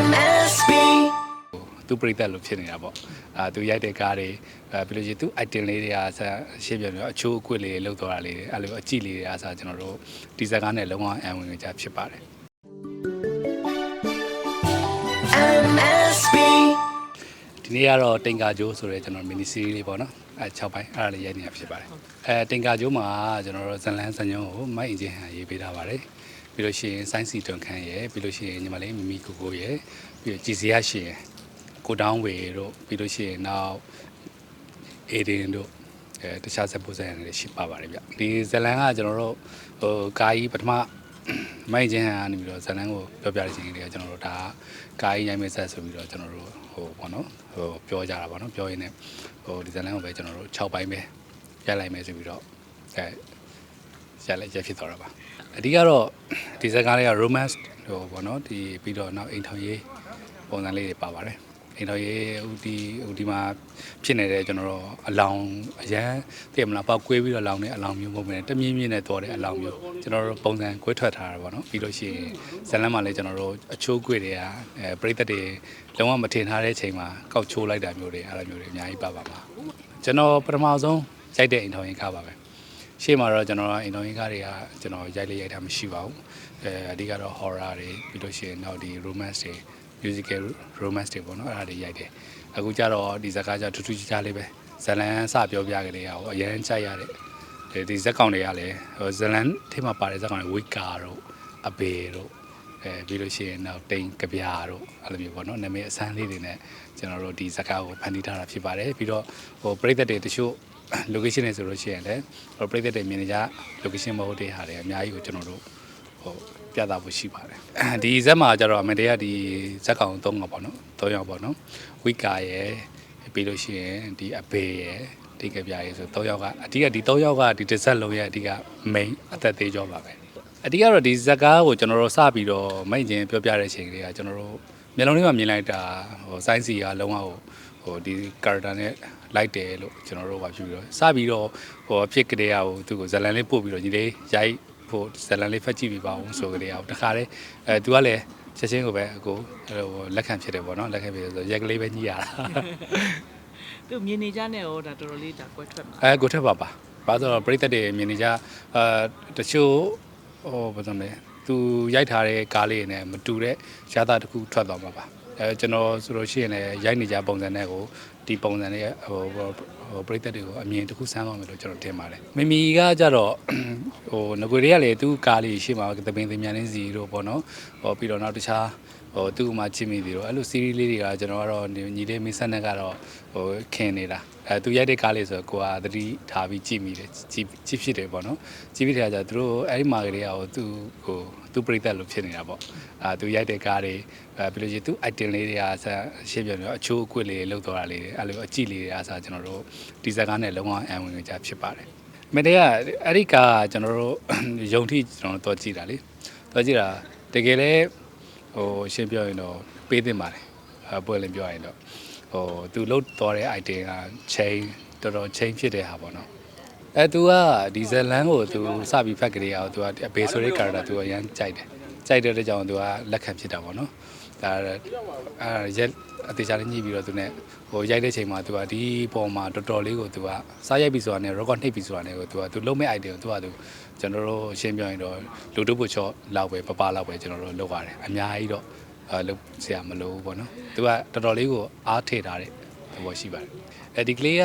MSB သူပြိသက်လို့ဖြစ်နေတာပေါ့အာသူရိုက်တဲ့ကားတွေအဲပြီးလို့ရှိရင်သူ item လေးတွေကဆက်ရှင်းပြပြီးတော့အချိုးအကွက်လေးတွေလောက်သွားတာလေးတွေအဲ့လိုအကြည့်လေးတွေအားစားကျွန်တော်တို့ဒီဇက်ကားနဲ့လုံးဝအံဝင်ကြဖြစ်ပါတယ် MSB ဒီနေ့ကတော့တင်ကာဂျိုးဆိုတဲ့ကျွန်တော် mini series လေးပေါ့နော်အဲ6ပိုင်းအဲ့ဒါလေးရိုက်နေတာဖြစ်ပါတယ်အဲတင်ကာဂျိုးမှာကျွန်တော်တို့ဇလန်းစံညုံကိုမိုက်အင်ဂျင်ဟန်ရေးပေးထားပါတယ် ပြီးလို့ရှိရင်ဆိုင်းစီတွန်ခန်းရယ်ပြီးလို့ရှိရင်ညီမလေးမီမီကိုကိုရယ်ပြီးတော့ကြည်စရရှင်ရယ်ကိုတောင်းဝေတို့ပြီးလို့ရှိရင်နောက်အေဒင်တို့အဲတခြားဆက်ပို့ဆက်ရတွေရှိပါပါတယ်ဗျဒီဇလန်ကကျွန်တော်တို့ဟိုကာကြီးပထမမိုက်ချင်းဟာနေပြီးတော့ဇလန်ကိုပြောပြတဲ့ချိန်လေးကကျွန်တော်တို့ဒါကာကြီးရိုင်းမဲ့ဆက်ဆိုပြီးတော့ကျွန်တော်တို့ဟိုပေါ့နော်ဟိုပြောကြတာပေါ့နော်ပြောရင်းနဲ့ဟိုဒီဇလန်ကိုပဲကျွန်တော်တို့6ပိုင်းပဲရိုက်လိုက်မယ်ဆိုပြီးတော့အဲ ရိုက်လိုက်ရက်ဖြစ်သွားတာပါအဓိကတော့ဒီဇက်ကားလေးက romance ဟိုပေါ့နော်ဒီပြီးတော့နောက်အိမ်ထောင်ရေးပုံစံလေးတွေပါပါတယ်အိမ်တော်ရေးဟိုဒီဟိုဒီမှာဖြစ်နေတဲ့ကျွန်တော်တို့အလောင်းအရန်သိရမလားပောက်ကွေးပြီးတော့လောင်းနေအလောင်းမျိုးမဟုတ်ဘဲနဲ့တမြင်းမြင်းနဲ့တော်တဲ့အလောင်းမျိုးကျွန်တော်တို့ပုံစံကွဲထွက်ထားတာပေါ့နော်ပြီးလို့ရှိရင်ဇလန်းမှာလည်းကျွန်တော်တို့အချိုးကွေတွေကအဲပရိသတ်တွေလုံးဝမထင်ထားတဲ့ချိန်မှာကောက်ချိုးလိုက်တာမျိုးတွေအဲ့လိုမျိုးတွေအများကြီးပါပါမှာကျွန်တော်ပထမဆုံးရိုက်တဲ့အိမ်တော်ရင်ကားပါပဲ ရှေ့မှာတော့ကျွန်တော်ကအိမ်တော်ရင်ကားတွေကကျွန်တော်ရိုက်လေးရိုက်တာမရှိပါဘူးအဲအဓိကတော့ horror တွေပြီးလို့ရှိရင်နောက်ဒီ romance တွေ musical romance တွေပေါ့နော်အဲ့ဒါတွေရိုက်တယ်အခုကျတော့ဒီဇာတ်ကားကျထူးထူးခြားခြားလေးပဲဇလန်စပြောပြကြတယ်ဟိုအရင်ကြိုက်ရတဲ့ဒီဒီဇက်ကောင်တွေကလည်းဟိုဇလန်ထဲမှာပါတဲ့ဇက်ကောင်တွေဝိကာတို့အဘေတို့အဲပြီးလို့ရှိရင်နောက်တိန်ကဗျာတို့အဲ့လိုမျိုးပေါ့နော်နာမည်အစမ်းလေးတွေနဲ့ကျွန်တော်တို့ဒီဇက်ကားကိုဖန်တီးထားတာဖြစ်ပါတယ်ပြီးတော့ဟိုပရိသတ်တွေတချို့ location တွေဆိုလို့ရှိရင်လည်းဟိုပရိသတ်တွေမြင်နေကြ location မဟုတ်တဲ့ဟာတွေအများကြီးကိုကျွန်တော်တို့ဟိုပြသဖို့ရှိပါတယ်ဒီဇက်မှာကျတော့အမေတွေကဒီဇက်ကောင်၃ကောင်ပေါ့နော်၃ယောက်ပေါ့နော်ဝိကာရယ်ပြီးလို့ရှိရင်ဒီအဘေရယ်တိတ်ကပြရယ်ဆို၃ယောက်ကအဓိကဒီ၃ယောက်ကဒီတစ်ဆက်လုံးရဲ့အဓိက main အသက်သေးကြောပါပဲအဓိကတော့ဒီဇက်ကားကိုကျွန်တော်တို့စပြီးတော့မိတ်ချင်းပြောပြတဲ့အချိန်ကလေးကကျွန်တော်တို့မျက်လုံးလေးမှာမြင်လိုက်တာဟိုစိုင်းစီကလုံးဝဟို ဟိုဒီ character နဲ့လိုက်တယ်လို့ကျွန်တော်တို့ကပြုပြီးတော့စပြီးတော့ဟိုဖြစ်ကလေးကဟိုသူ့ကိုဇလန်လေးပို့ပြီးတော့ညီလေးရိုက်ဖို့ဇလန်လေးဖတ်ကြည့်ပြီးပါအောင်ဆိုကြလေးအောင်တခါတည်းအဲသူကလည်းချက်ချင်းကိုပဲအကိုဟိုလက်ခံဖြစ်တယ်ပေါ့နော်လက်ခံဖြစ်ဆိုရက်ကလေးပဲညှိရတာသူမြင်နေကြနဲ့ရောဒါတော်တော်လေးဒါကွဲထွက်မှာအဲကိုထက်ပါပါဘာလို့လဲဆိုတော့ပရိသတ်တွေမြင်နေကြအာတချို့ဟိုဘာလို့လဲသူရိုက်ထားတဲ့ကားလေးနဲ့မတူတဲ့ရသတစ်ခုထွက်သွားမှာပါ အဲကျွန်တော်ဆိုလို့ရှိရင်လည်းရိုက်နေကြပုံစံနဲ့ကိုဒီပုံစံလေးဟိုဟိုပရိသတ်တွေကိုအမြင်တစ်ခုဆန်းသွားမယ်လို့ကျွန်တော်ထင်ပါတယ်မမီကကြတော့ဟိုငွေတွေကလည်းသူ့ကားလေးရှိမှာသပင်သင်မြန်လေးစီတို့ပေါ့နော်ဟိုပြီးတော့နောက်တခြားဟိုသူ့မှာချစ်မိသေးတော့အဲ့လို series လေးတွေကကျွန်တော်ကတော့ညီလေးမင်းဆက်နဲ့ကတော့ဟိုခင်နေတာအဲသူရိုက်တဲ့ကားလေးဆိုတော့ကိုကသတိထားပြီးကြည့်မိတယ်ကြည့်ကြည့်ဖြစ်တယ်ပေါ့နော်ကြည့်ပြီးတဲ့အခါကျသူတို့အဲ့ဒီမှာကလေးကဟိုသူ့ဟို သူ့ပြိသက်လို့ဖြစ်နေတာပေါ့အာသူရိုက်တဲ့ကားတွေအဲပြီးလို့ရှိရင်သူ့ item လေးတွေကဆက်ရှင်းပြတယ်အချိုးအကွက်လေးလောက်သွားတာလေးတွေအဲ့လိုအကြည့်လေးတွေအားစားကျွန်တော်တို့ဒီဇက်ကားနဲ့လုံးဝအံဝင်ကြဖြစ်ပါတယ်မတည်းကအဲ့ဒီကားကကျွန်တော်တို့ယုံထိကျွန်တော်တို့တော့ကြည့်တာလေတော့ကြည့်တာတကယ်လဲဟိုရှင်းပြရင်တော့ပေးသင့်ပါတယ်အပွဲလင်းပြောရင်တော့ဟိုသူလုတ်သွားတဲ့ item က chain တော်တော် chain ဖြစ်တဲ့ဟာပေါ့နော် အဲသူကဒီဇလန်ကိုသူစပြီးဖက်ကလေးအောင်သူကဘေဆိုရိကာတာသူအရန်ကြိုက်တယ်ကြိုက်တဲ့အတွက်ကြောင့်သူကလက်ခံဖြစ်တာပေါ့နော်ဒါအဲရက်အသေးချာလေးညှိပြီးတော့သူနဲ့ဟိုရိုက်တဲ့ချိန်မှာသူကဒီပုံမှာတော်တော်လေးကိုသူကစားရိုက်ပြီးဆိုတာနဲ့ record နှိပ်ပြီးဆိုတာနဲ့ကိုသူကသူလုံးမဲ့ idea ကိုသူကသူကျွန်တော်တို့ရှင်းပြရင်တော့လူတို့ပို့ချော့လောက်ပဲပပလောက်ပဲကျွန်တော်တို့လုပ်ပါတယ်အများကြီးတော့အဲလုပ်ဆရာမလို့ပေါ့နော်သူကတော်တော်လေးကိုအားထည့်ထားတဲ့သဘောရှိပါတယ်အဲဒီကလေးက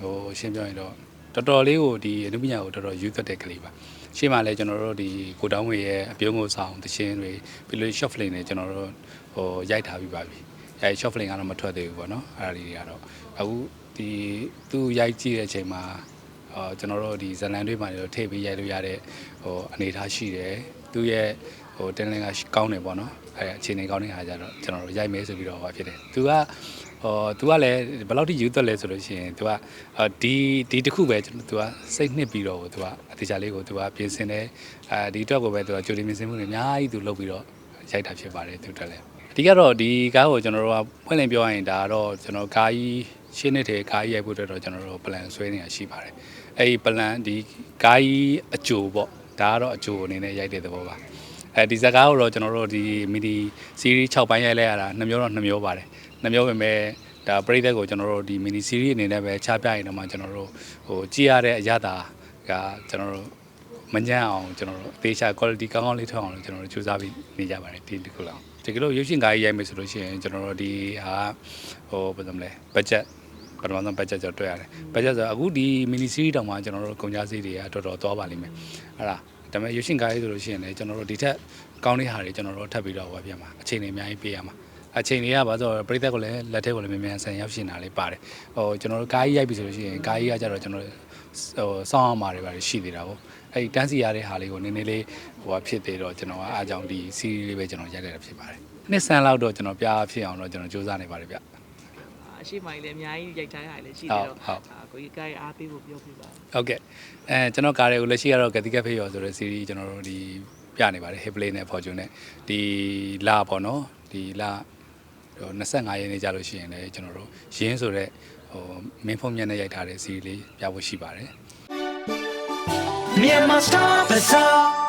ဟိုရှင်းပြရင်တော့ တော်တော်လေးကိုဒီအနုပညာကိုတော်တော်ယူသက်တဲ့ကလေးပါရှေ့မှာလည်းကျွန်တော်တို့ဒီကိုတောင်းဝေရဲ့အပြုံးကိုဆောင်တခြင်းတွေပြီးလို့ short film တွေကျွန်တော်တို့ဟိုရိုက်ထားပြီးပါပြီအဲ short film ကတော့မထွက်သေးဘူးပေါ့နော်အဲ့ဒါလေးတွေကတော့အခုဒီသူရိုက်ကြည့်တဲ့အချိန်မှာအော်ကျွန်တော်တို့ဒီဇလန်တွေမှာလည်းထည့်ပြီးရိုက်လို့ရတဲ့ဟိုအနေထားရှိတယ်သူရဲ့ ဟိုတင်လင်ကကောင်းတယ်ပေါ့နော်အဲအခြေအနေကောင်းတဲ့ဟာကြတော့ကျွန်တော်တို့ရိုက်မဲဆိုပြီးတော့ဟောဖြစ်တယ်သူက ဟို तू ကလည်းဘယ်လောက်ထိယူသက်လဲဆိုလို့ရှိရင် तू ကအာဒီဒီတစ်ခုပဲ तू ကစိတ်နှစ်ပြီးတော့ तू ကအတေချာလေးကို तू ကပြင်ဆင်တယ်အဲဒီတော့ကိုပဲ तू ကကြိုတင်ပြင်ဆင်မှုတွေအများကြီး तू လုပ်ပြီးတော့ရိုက်တာဖြစ်ပါတယ် तू တက်လဲအဓိကတော့ဒီကားကိုကျွန်တော်တို့ကဖွင့်လင်းပြောရရင်ဒါကတော့ကျွန်တော်ကားကြီးရှင်းနေတဲ့ကားကြီးရိုက်ဖို့အတွက်တော့ကျွန်တော်တို့ plan ဆွဲနေတာရှိပါတယ်အဲဒီ plan ဒီကားကြီးအကြိုပေါ့ဒါကတော့အကြိုအနေနဲ့ရိုက်တဲ့သဘောပါ အဲဒီဇာတ်ကားကိုတော့ကျွန်တော်တို့ဒီမီဒီ series 6ပိုင်းရိုက်လိုက်ရတာနှစ်မျိုးတော့နှစ်မျိုးပါတယ်နှစ်မျိုးပဲမဲ့ဒါပရိသတ်ကိုကျွန်တော်တို့ဒီ mini series အနေနဲ့ပဲချပြရင်တော့မှကျွန်တော်တို့ဟိုကြည့်ရတဲ့အရသာကကျွန်တော်တို့မညံ့အောင်ကျွန်တော်တို့အသေးချာ quality ကောင်းကောင်းလေးထွက်အောင်လို့ကျွန်တော်တို့ကြိုးစားပြီးနေကြပါတယ်ဒီတစ်ခုလောက်တကယ်လို့ရုပ်ရှင်ကားကြီးရိုက်မယ်ဆိုလို့ရှိရင်ကျွန်တော်တို့ဒီဟာဟိုဘယ်လိုမလဲ budget ပထမဆုံး budget ကျော်တွေ့ရတယ် budget ဆိုတော့အခုဒီ mini series တောင်မှကျွန်တော်တို့ကုန်ကြစည်တွေကတော်တော်သွားပါလိမ့်မယ်အဲ့ဒါ ဒါပေမဲ့ရုပ်ရှင်ကားကြီးဆိုလို့ရှိရင်လည်းကျွန်တော်တို့ဒီထက်ကောင်းတဲ့ဟာတွေကျွန်တော်တို့ထပ်ပြီးတော့ဟောပြမှာအချိန်တွေအများကြီးပေးရမှာအချိန်တွေကဘာဆိုတော့ပရိသတ်ကလည်းလက်ထက်ကိုလည်းမြန်မြန်ဆန်ရောက်ရှင်တာလေးပါတယ်ဟိုကျွန်တော်တို့ကားကြီးရိုက်ပြီဆိုလို့ရှိရင်ကားကြီးကကြတော့ကျွန်တော်တို့ဟိုစောင်းအောင်มาတွေပါတယ်ရှိသေးတာပေါ့အဲ့ဒီတန်းစီရတဲ့ဟာလေးကိုနည်းနည်းလေးဟိုဖြစ်သေးတော့ကျွန်တော်ကအားကြောင့်ဒီ series လေးပဲကျွန်တော်ရိုက်လိုက်တာဖြစ်ပါတယ်နှစ်ဆန်လောက်တော့ကျွန်တော်ပြားဖြစ်အောင်တော့ကျွန်တော်စူးစမ်းနေပါတယ်ဗျ အရှိမိုင်းလည်းအများကြီးရိုက်ထားရလည်းရှိဟုတယ်တ်တော့ဟုတ်အာကိုကြီးကိုင်းအားပေးဖို့ပြောပြပါဟုတ်ကဲ့အဲကျွန်တော်ကားတွေကိုလက်ရှိကတော့ကတိကဖေးရောဆိုတဲ့ series ကျွန်တော်တို့ဒီပြနေပါတယ် Hipplay နဲ့ Fortune နဲ့ဒီလာပေါ့နော်ဒီလာဟို25ရက်နေ့ကြာလို့ရှိရင်လည်းကျွန်တော်တို့ရင်းဆိုတဲ့ဟိုမင်းဖုံးမြတ်နဲ့ရိုက်ထားတဲ့ series လေးပြဖို့ရှိပါတယ် Myanmar Star Bazaar.